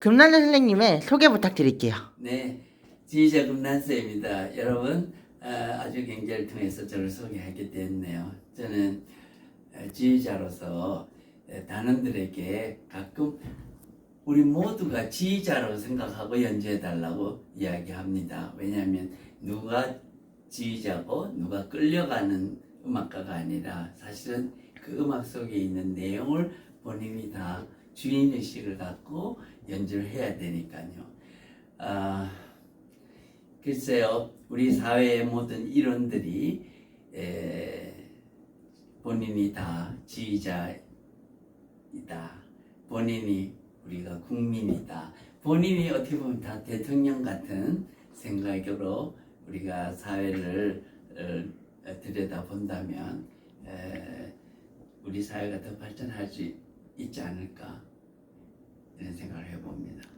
금난자 선생님의 소개 부탁드릴게요. 네, 지휘자 금난세입니다. 여러분 어, 아주 경제를 통해서 저를 소개하게 됐네요. 저는 어, 지휘자로서 어, 단원들에게 가끔 우리 모두가 지휘자로 생각하고 연주해 달라고 이야기합니다. 왜냐하면 누가 지휘자고 누가 끌려가는 음악가가 아니라 사실은 그 음악 속에 있는 내용을 본인이 다 주인 의식을 갖고 연주를 해야 되니까요. 아, 글쎄요, 우리 사회의 모든 일원들이 에, 본인이 다 지휘자이다. 본인이 우리가 국민이다. 본인이 어떻게 보면 다 대통령 같은 생각으로 우리가 사회를 어, 들여다 본다면 에, 우리 사회가 더 발전할 수 있지 않을까 이런 생각을 해봅니다.